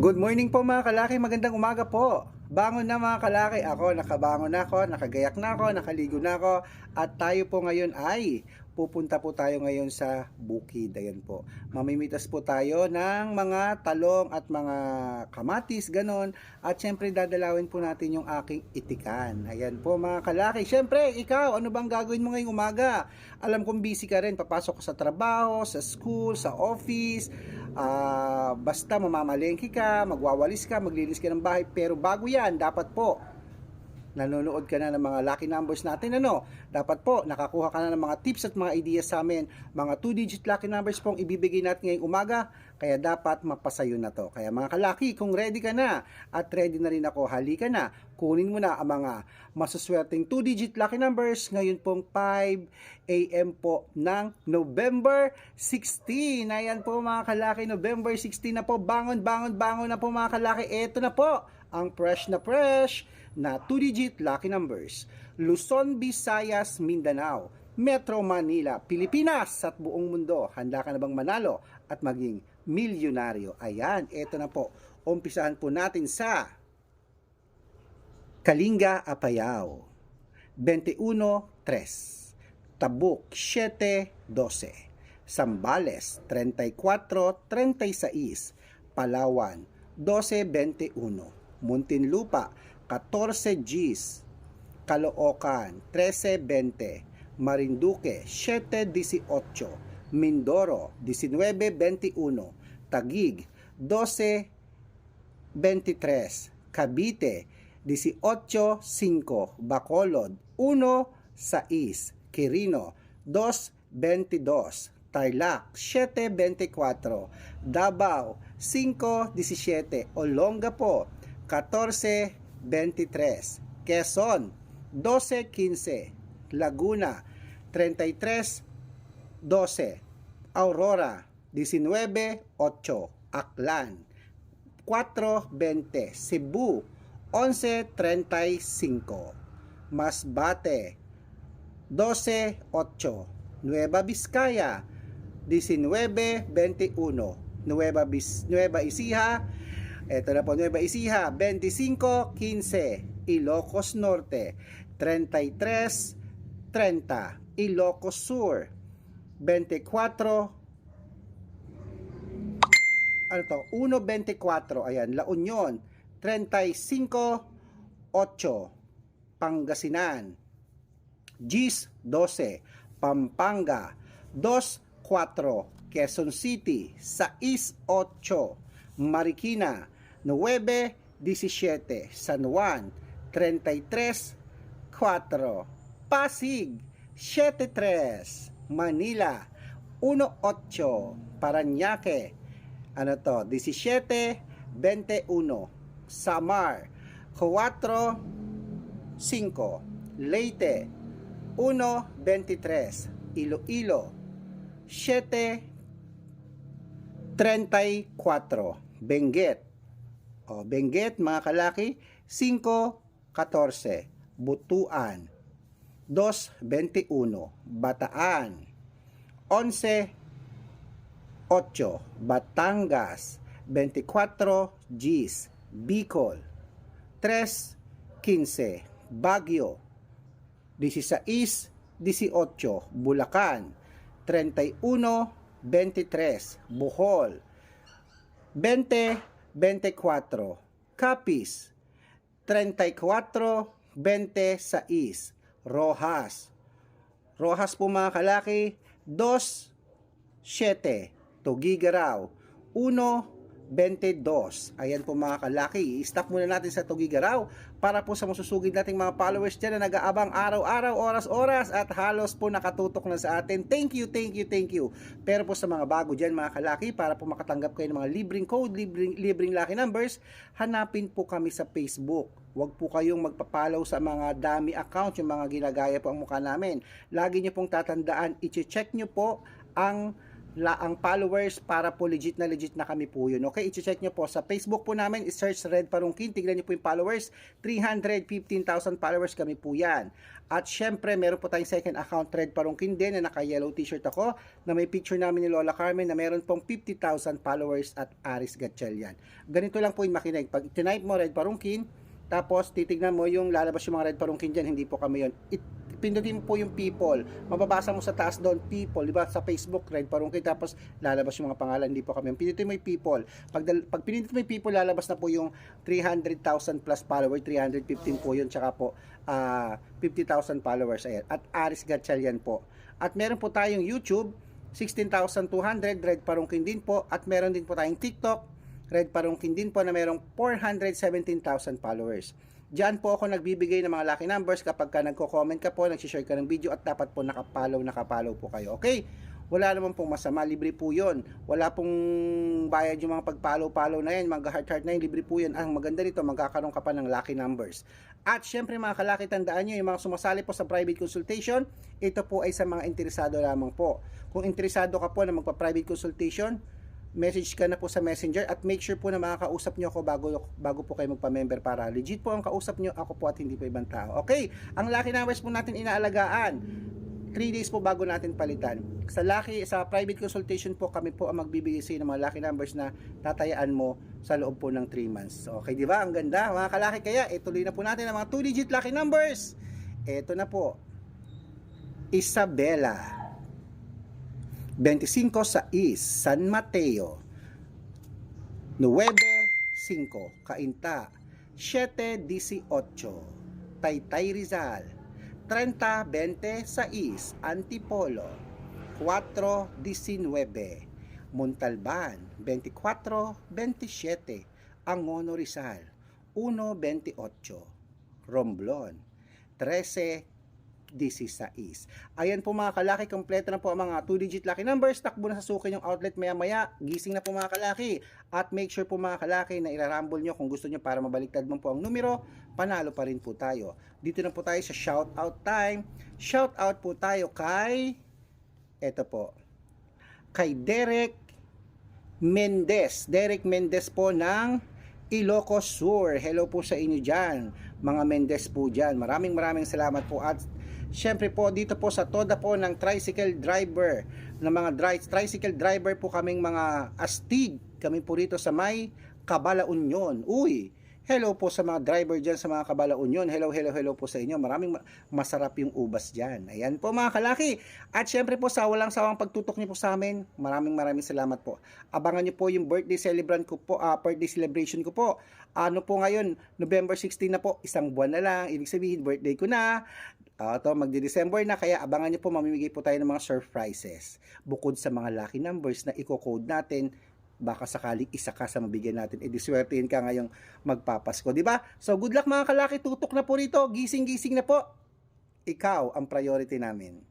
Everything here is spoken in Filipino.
Good morning po mga kalaki, magandang umaga po. Bangon na mga kalaki, ako nakabangon na ako, nakagayak na ako, nakaligo na ako. At tayo po ngayon ay pupunta po tayo ngayon sa bukid. Ayan po. Mamimitas po tayo ng mga talong at mga kamatis, ganon. At syempre dadalawin po natin yung aking itikan. Ayan po mga kalaki. Syempre, ikaw, ano bang gagawin mo ngayong umaga? Alam kong busy ka rin, papasok ka sa trabaho, sa school, sa office, Ah, basta mamamalengke ka, magwawalis ka, maglinis ka ng bahay. Pero bago yan, dapat po, nanonood ka na ng mga lucky numbers natin, ano? Dapat po, nakakuha ka na ng mga tips at mga ideas sa amin. Mga 2-digit lucky numbers pong ibibigay natin ngayong umaga, kaya dapat mapasayo na to. Kaya mga kalaki, kung ready ka na, at ready na rin ako, halika na, kunin mo na ang mga masuswerteng 2-digit lucky numbers ngayon pong 5 a.m. po ng November 16. Ayan po mga kalaki, November 16 na po. Bangon, bangon, bangon na po mga kalaki. Ito na po ang fresh na fresh na 2-digit lucky numbers. Luzon, Visayas, Mindanao, Metro Manila, Pilipinas at buong mundo. Handa ka na bang manalo at maging milyonaryo? Ayan, ito na po. Umpisahan po natin sa Kalinga, Apayao, 21-3. Tabuk, 7-12. Sambales, 34-36. Palawan, 12-21. Muntinlupa, 14 Gs. Caloocan, 13-20. Marinduque, 7-18. Mindoro, 19-21. Tagig, 12-23. Cavite, 18-5. Bacolod, 1-6. Quirino, 2-22. Tarlac, 7-24. Davao, 5-17. Olongapo, 14-23. Quezon, 12-15. Laguna, 33-12. Aurora, 19-8. Aklan, 4.20. Cebu, 11.35. Masbate, 12.8. Nueva Vizcaya, 19.21. Nueva, Bis Nueva Ecija, eto na po, Nueva Ecija, 25.15. Ilocos Norte, 33.30. Ilocos Sur, 24 ano to, 1.24, ayan, La Union, 35.8, Pangasinan, Gis 12, Pampanga, 2.4, Quezon City, 6.8, Marikina, 9.17, San Juan, 33.4, Pasig, 7.3, Manila, 1.8, Paranaque, ano to, 17, 21, Samar, 4, 5, Leyte, 1, 23, Iloilo, 7, 34, Benguet, o Benguet mga kalaki, 5, 14, Butuan, 2, 21, Bataan, 11, 8, Batangas, 24 Gs, Bicol, 3, 15, Baguio, 16, 18, Bulacan, 31, 23, Bohol, 20, 24, Capiz, 34, 26, Rojas, Rojas po mga kalaki, 2, 7, Tugigaraw, 1.22. Ayan po mga kalaki, i-stop muna natin sa Tugigaraw para po sa masusugid nating mga followers dyan na nag-aabang araw-araw, oras-oras at halos po nakatutok na sa atin. Thank you, thank you, thank you. Pero po sa mga bago dyan mga kalaki, para po makatanggap kayo ng mga libreng code, libreng, libreng lucky numbers, hanapin po kami sa Facebook. Huwag po kayong magpapalaw sa mga dami account, yung mga ginagaya po ang mukha namin. Lagi nyo pong tatandaan, i-check nyo po ang la ang followers para po legit na legit na kami po yun. Okay, i-check nyo po sa Facebook po namin, i-search Red Parungkin, tignan nyo po yung followers, 315,000 followers kami po yan. At syempre, meron po tayong second account, Red Parungkin din, na naka-yellow t-shirt ako, na may picture namin ni Lola Carmen na meron pong 50,000 followers at Aris Gatchalian. Ganito lang po yung makinig. Pag tinipe mo Red Parungkin, tapos titignan mo yung lalabas yung mga red parungkin dyan, hindi po kami yun. It, pindutin po yung people. Mababasa mo sa taas doon, people. Di ba? Sa Facebook, red parungkin. Tapos lalabas yung mga pangalan, hindi po kami. Pindutin mo yung people. Pag, pag pindutin mo yung people, lalabas na po yung 300,000 plus followers. 315 po yun. Tsaka po, ah 50,000 followers. Ayan. At Aris Gatchalian po. At meron po tayong YouTube, 16,200. Red parungkin din po. At meron din po tayong TikTok, Red Parungkin din po na merong 417,000 followers. Diyan po ako nagbibigay ng mga lucky numbers kapag ka nagko-comment ka po, nag-share ka ng video at dapat po nakapollow, nakapollow po kayo. Okay? Wala naman pong masama, libre po yun. Wala pong bayad yung mga pag-follow-follow na yan, mga heart-heart na yan, libre po yun. Ang maganda nito, magkakaroon ka pa ng lucky numbers. At syempre mga kalaki, tandaan nyo, yung mga sumasali po sa private consultation, ito po ay sa mga interesado lamang po. Kung interesado ka po na magpa-private consultation, message ka na po sa messenger at make sure po na makakausap nyo ako bago, bago po kayo magpa-member para legit po ang kausap nyo ako po at hindi po ibang tao. Okay, ang lucky numbers po natin inaalagaan. 3 days po bago natin palitan. Sa lucky, sa private consultation po kami po ang magbibigay sa ng mga lucky numbers na tatayaan mo sa loob po ng 3 months. Okay, di ba? Ang ganda. Mga kalaki kaya, ituloy na po natin ang mga 2 digit lucky numbers. Ito na po. Isabela. 25 sa East, San Mateo. 9-5, Cainta. 7-18, Taytay Rizal. 30-20 sa East, Antipolo. 4-19, Montalban. 24-27, Angono Rizal. 1-28, Romblon. 13 16. Ayan po mga kalaki, kompleto na po ang mga 2-digit lucky numbers. Takbo na sa sukin yung outlet maya-maya. Gising na po mga kalaki. At make sure po mga kalaki na irarumble nyo kung gusto nyo para mabaliktad mo po ang numero. Panalo pa rin po tayo. Dito na po tayo sa shout out time. Shout out po tayo kay eto po. Kay Derek Mendez. Derek Mendez po ng Ilocos Sur. Hello po sa inyo dyan. Mga Mendez po dyan. Maraming maraming salamat po at Siyempre po dito po sa toda po ng tricycle driver ng mga dri- tricycle driver po kaming mga astig kami po rito sa may Kabala Union. Uy, hello po sa mga driver dyan sa mga Kabala Union. Hello, hello, hello po sa inyo. Maraming ma- masarap yung ubas dyan. Ayan po mga kalaki. At syempre po sa walang sawang pagtutok niyo po sa amin, maraming maraming salamat po. Abangan niyo po yung birthday celebrant ko po, ah, birthday celebration ko po. Ano po ngayon, November 16 na po, isang buwan na lang. Ibig sabihin, birthday ko na. Uh, to magdi-December na kaya abangan niyo po mamimigay po tayo ng mga surprises. Bukod sa mga lucky numbers na i-code natin, baka sakaling isa ka sa mabigyan natin, edi swertein ka ngayong magpapasko, di ba? So good luck mga kalaki, tutok na po rito, gising-gising na po. Ikaw ang priority namin.